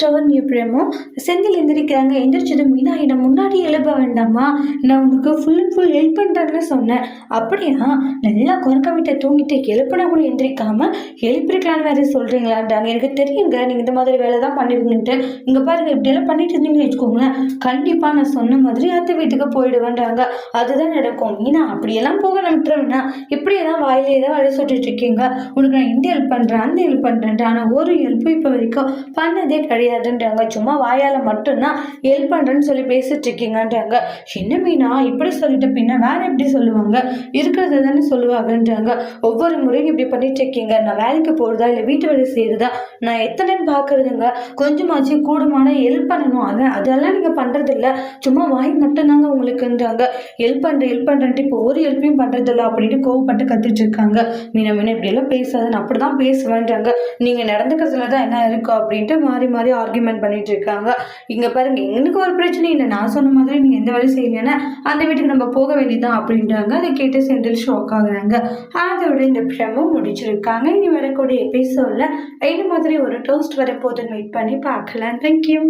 ஸ்டவன் நியூ பிரேமோ? செந்தில் எந்திரிக்கிறாங்க. எந்திரிச்சதும் மீனா என்னை முன்னாடி எழுப்ப வேண்டாமா? நான் உனக்கு ஃபுல் அண்ட் ஃபுல் ஹெல்ப் பண்ணுறேன்னு சொன்னேன். அப்படியா? நல்லா குறுக்க விட்ட தூங்கிட்டு எழுப்புனா கூட எந்திரிக்காம எழுப்பிருக்கலான்னு வேறு சொல்கிறீங்களான்றாங்க எனக்கு தெரியுங்க நீங்கள் இந்த மாதிரி வேலை தான் பண்ணுவீங்கன்ட்டு இங்கே பாருங்கள் இப்படியெல்லாம் பண்ணிட்டு இருந்தீங்கன்னு வச்சுக்கோங்களேன். கண்டிப்பாக நான் சொன்ன மாதிரி அத்தை வீட்டுக்கு போயிடுவேன்றாங்க. அதுதான் நடக்கும். மீனா அப்படியெல்லாம் போக நான் இப்படியே இப்படியெல்லாம் வாயிலே தான் வழி சொல்லிட்டு இருக்கீங்க. உனக்கு நான் இந்த ஹெல்ப் பண்ணுறேன் அந்த ஹெல்ப் பண்ணுறேன்ட்டு ஆனால் ஒரு ஹெல்ப்பும் இப்போ வரைக்கும் பண்ணதே கிடையாது. கிடையாதுன்றாங்க சும்மா வாயால் மட்டும்தான் ஹெல்ப் பண்ணுறேன்னு சொல்லி பேசிட்டு இருக்கீங்கன்றாங்க. என்ன மீனா? இப்படி சொல்லிட்டு பின்ன வேறு எப்படி சொல்லுவாங்க? இருக்கிறத தானே சொல்லுவாங்கன்றாங்க. ஒவ்வொரு முறையும் இப்படி பண்ணிட்டு இருக்கீங்க. நான் வேலைக்கு போகிறதா இல்லை வீட்டு வேலை செய்கிறதா நான் எத்தனைன்னு பார்க்குறதுங்க கொஞ்சமாச்சு கூடுமான ஹெல்ப் பண்ணணும். அதை அதெல்லாம் நீங்கள் பண்ணுறதில்ல சும்மா வாய் மட்டும்தாங்க உங்களுக்குன்றாங்க. ஹெல்ப் பண்ணுறேன் ஹெல்ப் பண்ணுறேன்ட்டு இப்போ ஒரு ஹெல்ப்பையும் பண்ணுறதில்ல அப்படின்னு கோவப்பட்டு கத்திட்டு இருக்காங்க. மீனா மீனா இப்படியெல்லாம் பேசாத நான் அப்படி தான் பேசுவேன்றாங்க. நீங்கள் நடந்துக்கிறதுல தான் என்ன இருக்கும் அப்படின்ட்டு மாறி மாறி ஆர்கியூமெண்ட் பண்ணிட்டு இருக்காங்க இங்கே பாருங்க எனக்கு ஒரு பிரச்சனை இல்லை. நான் சொன்ன மாதிரி நீங்கள் எந்த வேலையும் செய்யலைன்னா அந்த வீட்டுக்கு நம்ம போக வேண்டியதுதான் அப்படின்றாங்க. அதை கேட்டு செந்தில் ஷாக் ஆகுறாங்க. அதோட இந்த பிரமும் முடிச்சிருக்காங்க. இனி வரக்கூடிய எபிசோடில் இந்த மாதிரி ஒரு டோஸ்ட் வரப்போதுன்னு வெயிட் பண்ணி பார்க்கலாம். தேங்க்யூ